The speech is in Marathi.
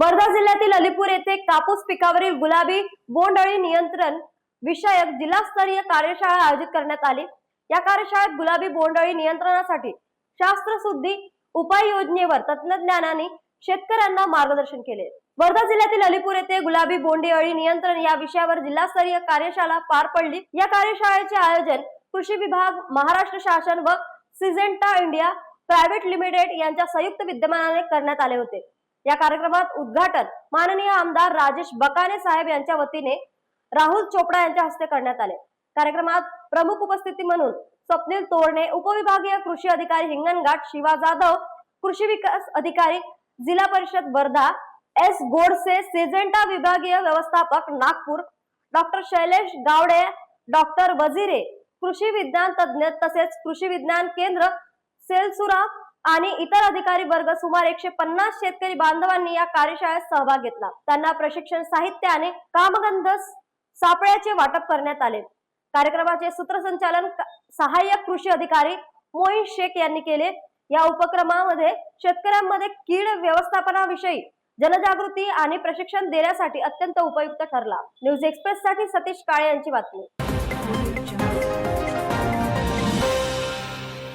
वर्धा जिल्ह्यातील अलीपूर येथे कापूस पिकावरील गुलाबी बोंडअळी नियंत्रण विषयक जिल्हास्तरीय कार्यशाळा आयोजित करण्यात आली. या कार्यशाळेत गुलाबी बोंडअळी नियंत्रणासाठी शास्त्रशुद्धी उपाययोजनेवर तंत्रज्ञानाने शेतकऱ्यांना मार्गदर्शन केले. वर्धा जिल्ह्यातील अलीपूर येथे गुलाबी बोंडी अळी नियंत्रण या विषयावर जिल्हास्तरीय कार्यशाळा पार पडली. या कार्यशाळेचे आयोजन कृषी विभाग महाराष्ट्र शासन व सिजेंटा इंडिया प्रायव्हेट लिमिटेड यांच्या संयुक्त विद्यमानाने करण्यात आले होते. या कार्यक्रमात उद्घाटन माननीय आमदार राजेश बकाने साहेब यांच्या वतीने राहुल चोपडा यांच्या हस्ते करण्यात आले. कार्यक्रमात प्रमुख उपस्थिती म्हणून स्वप्नील तोरणे उपविभागीय कृषी अधिकारी हिंगणघाट शिवा जाधव कृषी विकास अधिकारी जिल्हा परिषद वर्धा एस गोडसे सेजेंटा विभागीय व्यवस्थापक नागपूर डॉक्टर शैलेश गावडे डॉक्टर वजिरे कृषी विज्ञान तज्ज्ञ तसेच कृषी विज्ञान केंद्र सेलसुरा आणि इतर अधिकारी वर्ग सुमारे एकशे पन्नास शेतकरी बांधवांनी या कार्यशाळेत सहभाग घेतला. त्यांना प्रशिक्षण साहित्य आणि कामगंध सापळ्याचे वाटप करण्यात आले. कार्यक्रमाचे सूत्रसंचालन सहाय्यक कृषी अधिकारी मोईन शेख यांनी केले. या उपक्रमामध्ये शेतकऱ्यांमध्ये कीड व्यवस्थापनाविषयी जनजागृती आणि प्रशिक्षण देण्यासाठी अत्यंत उपयुक्त ठरला. न्यूज एक्सप्रेस साठी सतीश काळे यांची बातमी.